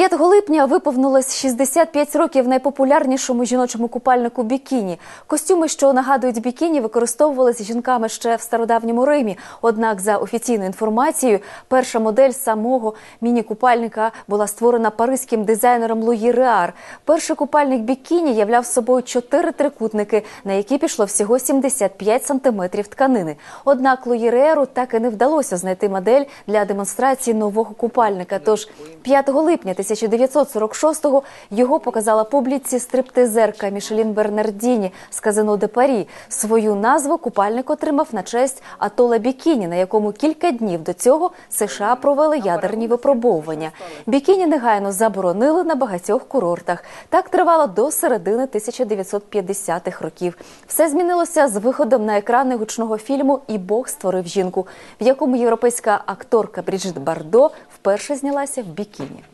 5 липня виповнилось 65 років найпопулярнішому жіночому купальнику бікіні. Костюми, що нагадують бікіні, використовувалися жінками ще в стародавньому Римі. Однак, за офіційною інформацією, перша модель самого міні-купальника була створена паризьким дизайнером Луї Реар. Перший купальник бікіні являв собою чотири трикутники, на які пішло всього 75 сантиметрів тканини. Однак Луї Реару так і не вдалося знайти модель для демонстрації нового купальника. Тож 5 липня 1946-го його показала публіці стриптизерка Мішелін Бернардіні з казино де Парі. Свою назву купальник отримав на честь атола Бікіні, на якому кілька днів до цього США провели ядерні випробовування. Бікіні негайно заборонили на багатьох курортах. Так тривало до середини 1950-х років. Все змінилося з виходом на екрани гучного фільму І Бог створив жінку, в якому європейська акторка Бріджит Бардо вперше знялася в бікіні.